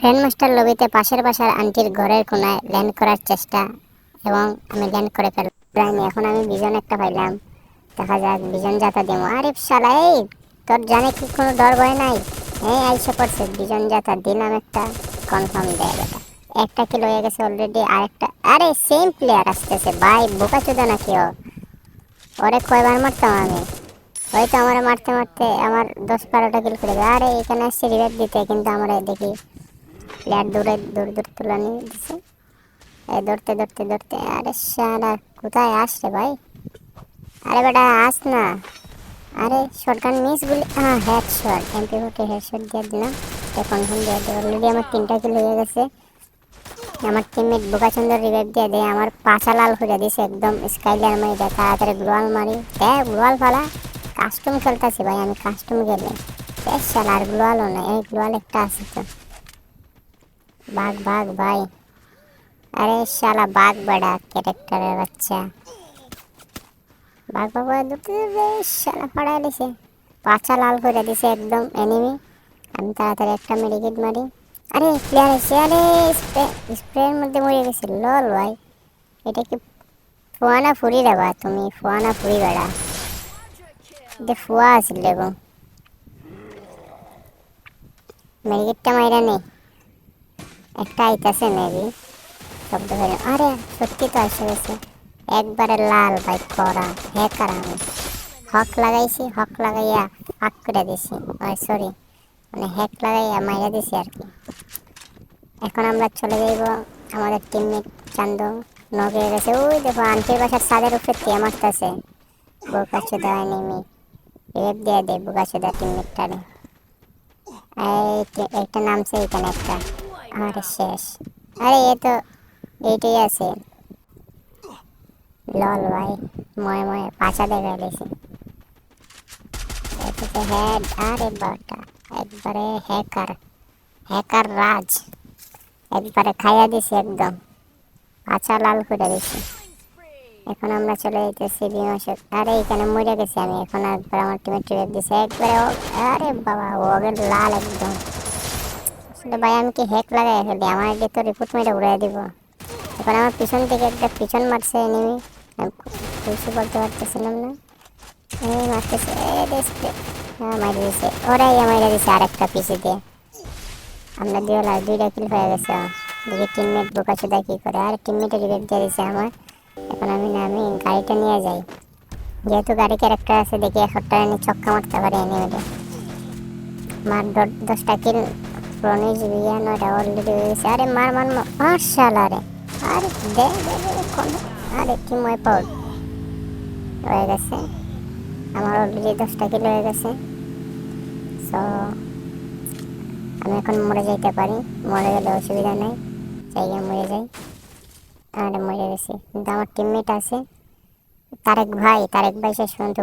Grandmaster লবিতে পাশের বাসার আন্টির ঘরের কোনায় ল্যান্ড করার চেষ্টা এবং আমি ল্যান্ড করে ফেললাম। এখন আমি বিজন একটা পাইলাম। দেখা যাক, বিজন যাতা দেবো আরে শালা, এই তোর জানে কি কোনো ডর ভয় নাই? এই আইসে পড়ছে, বিজন যাতা, দিলাম একটা কনফার্ম দেয় বেটা। একটা কিলো হয়ে গেছে অলরেডি আরেকটা, আরে সেম প্লেয়ার আসতেছে। ভাই বোকা চোদা নাকি ও? ওরে কয়বার মারতাম আমি? হয়তো আমার মারতে মারতে আমার দশ বারোটা কিল করে আরে এখানে আসছে রিভাইভ দিতে, কিন্তু আমরা দেখি প্লেয়ার দূরে দূর দূর তুলানি দিছে। এই দৌড়তে দৌড়তে দৌড়তে, আরে সারা কোথায় আসছে ভাই? আরে বেটা, আস না। আরে শটগান মিস গুলি হ্যাঁ head shot MP forty head shot দিয়ে দিলাম। এখন ফোন দিয়ে দিই অলরেডি আমার তিনটা কিল হয়ে গেছে। আমার টিমমেট বোকাচন্দ্র রিভাইভ দিয়ে দেয়। আমার পাছা লাল করে দিছে, একদম স্কাইলার মারি দেয় তাড়াতাড়ি গ্লোয়াল মারি। দেখ গ্লোয়াল ফালা কাস্টম খেলতেছি ভাই, আমি কাস্টম খেলে বেশ আর গ্লোয়ালও না এই গ্লোয়াল একটা আছে তো। বাঘ বাঘ, ভাই। আরে শালা বাঘ বেড়া, ক্যারেক্টারের বাচ্চা। বাঘ বাবা দুটো শালা ফাড়াই দিছে। পাছা লাল করে দিছে একদম এনিমি আমি তাড়াতাড়ি একটা মেডিকেট মারি। আরে প্লেয়ার এসে, আরে স্প্রে স্প্রের মধ্যে মরে গেছে। লল ভাই। এটা কি ফুয়ানা ফুরি রে বা তুমি ফুয়ানা ফুরি বেড়া। এটা ফুয়া আছিল গো। মেডিকেটটা মাইরা নেই একটা আইতাছে মেবি শব্দ করে আরে, সত্যি তো এসে গেছে। একবারে লাল ভাই করা হ্যাকার আমি। হক লাগাইছি, হক লাগাইয়া ফাঁক করে দিছি। সরি মানে হ্যাক লাগাইয়া মাইরা দিছি আর কি। এখন আমরা চলে যাইব আমাদের টিমমেট চান্দু। হয়ে গেছে। ওই দেখো, আন্টির বাসার ছাদের উপরে টিয়া মারতেছে। বোকা চোদা নেমে রেপ দিয়ে দেয় বোকা চোদা টিমমেটটারে একটা নামছে এখানে একটা। আরে শেষ। আরে, এ তো এইটাই আছে। লল ভাই, ময়ে ময়ে পাছা দেখা গেছে এটাতে হেড আরে বাটা একবারে হ্যাকার হ্যাকার রাজ। একবারে খাইয়া দিছি একদম। পাছা লাল করে দিছি। এখন আমরা চলে যেতেছি বিমাসে আরে, এখানে মরে গেছি আমি। এখন একবার আমার টিমের ট্রেপ দিছে। একবারে আরে বাবা ওগের লাল একদম। ভাই, আমি কি হ্যাক লাগাই ফেলি? আমার আগে তো রিপোর্ট মেরে উড়াই দিব। এখন আমার পিছন থেকে একটা পিছন মারছে এনিমি কিছু বলতে পারতেছিলাম না। এই মারতেছে হ্যাঁ মারি দিছে। ওরাই মারি দিছে আরেকটা পিসি দিয়ে আমরা দুই লাখ দুইটা কিল হয়ে গেছে। দেখি টিমমেট বোকা চোদা কি করে। আর টিমমেটে রিভেট দিয়ে দিছে আমার। এখন আমি না, আমি গাড়িটা নিয়ে যাই। যেহেতু গাড়ি ক্যারেক্টার আছে, দেখি এক টাকা নিয়ে ছক্কা মারতে পারি এনিমেটে মার দশটা কিল প্রণয় জিবিয়া নয়টা অলরেডি হয়ে গেছে আরে মার মার মার মার্শাল আরে আরে দে দে আরে কি ময় পাউড হয়ে গেছে। আমার অলরেডি দশটা কিল হয়ে গেছে। সো আমি এখন মরে যাইতে পারি। মরে গেলে অসুবিধা নাই। জায়গায় মরে যাই। আরে মরে গেছি। কিন্তু আমার টিমমেট আছে। তারেক ভাই তারেক ভাই শেষ পর্যন্ত